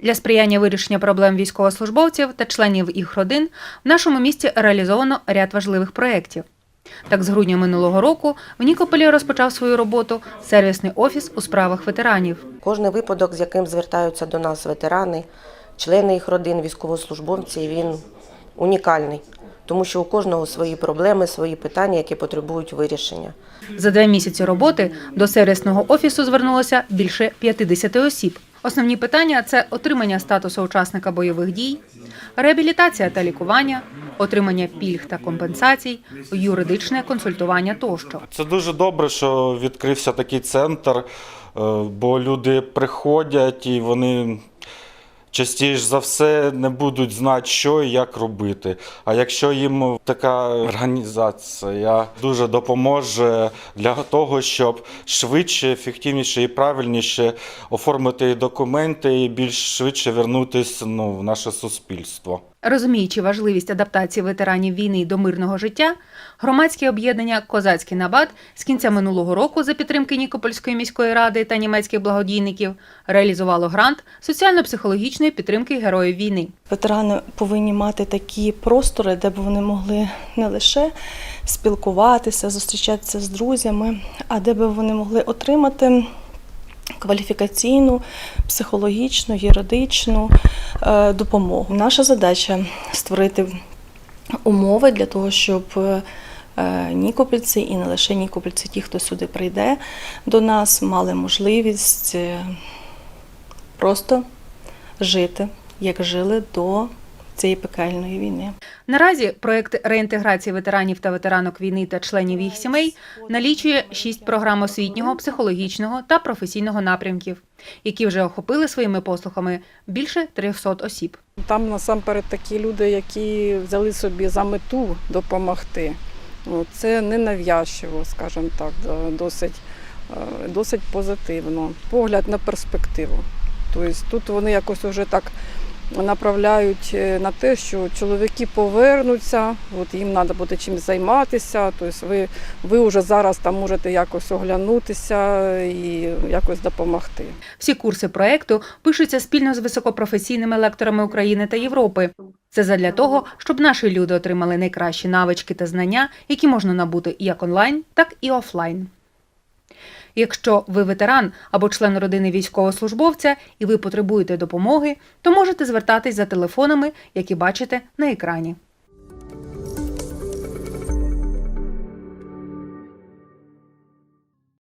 Для сприяння вирішення проблем військовослужбовців та членів їх родин в нашому місті реалізовано ряд важливих проєктів. Так, з грудня минулого року в Нікополі розпочав свою роботу сервісний офіс у справах ветеранів. Кожний випадок, з яким звертаються до нас ветерани, члени їх родин, військовослужбовці, він унікальний, тому що у кожного свої проблеми, свої питання, які потребують вирішення. За два місяці роботи до сервісного офісу звернулося більше 50 осіб. Основні питання це отримання статусу учасника бойових дій, реабілітація та лікування, отримання пільг та компенсацій, юридичне консультування тощо. Це дуже добре, що відкрився такий центр, е, бо люди приходять і вони частіше за все не будуть знати, що і як робити. А якщо їм така організація дуже допоможе для того, щоб швидше, ефективніше і правильніше оформити документи і більш швидше вернутися ну, в наше суспільство. Розуміючи важливість адаптації ветеранів війни до мирного життя, громадське об'єднання Козацький набат з кінця минулого року за підтримки Нікопольської міської ради та німецьких благодійників реалізувало грант соціально-психологічної підтримки героїв війни. Ветерани повинні мати такі простори, де б вони могли не лише спілкуватися, зустрічатися з друзями, а де б вони могли отримати кваліфікаційну, психологічну, юридичну е, допомогу. Наша задача створити умови для того, щоб е, нікопольці і не лише нікопольці, ті, хто сюди прийде до нас, мали можливість е, просто жити, як жили до цієї пекельної війни. Наразі проект реінтеграції ветеранів та ветеранок війни та членів їх сімей налічує шість програм освітнього, психологічного та професійного напрямків, які вже охопили своїми послугами більше 300 осіб. Там насамперед такі люди, які взяли собі за мету допомогти. Ну, Це не нав'язчиво, скажімо так, досить, е, досить позитивно. Погляд на перспективу. Тобто тут вони якось вже так направляють е, на те, що чоловіки повернуться, от їм треба буде чим займатися. Тобто ви, ви вже зараз там можете якось оглянутися і якось допомогти. Всі курси проекту пишуться спільно з високопрофесійними лекторами України та Європи. Це задля того, щоб наші люди отримали найкращі навички та знання, які можна набути як онлайн, так і офлайн. Якщо ви ветеран або член родини військовослужбовця і ви потребуєте допомоги, то можете звертатись за телефонами, які бачите на екрані.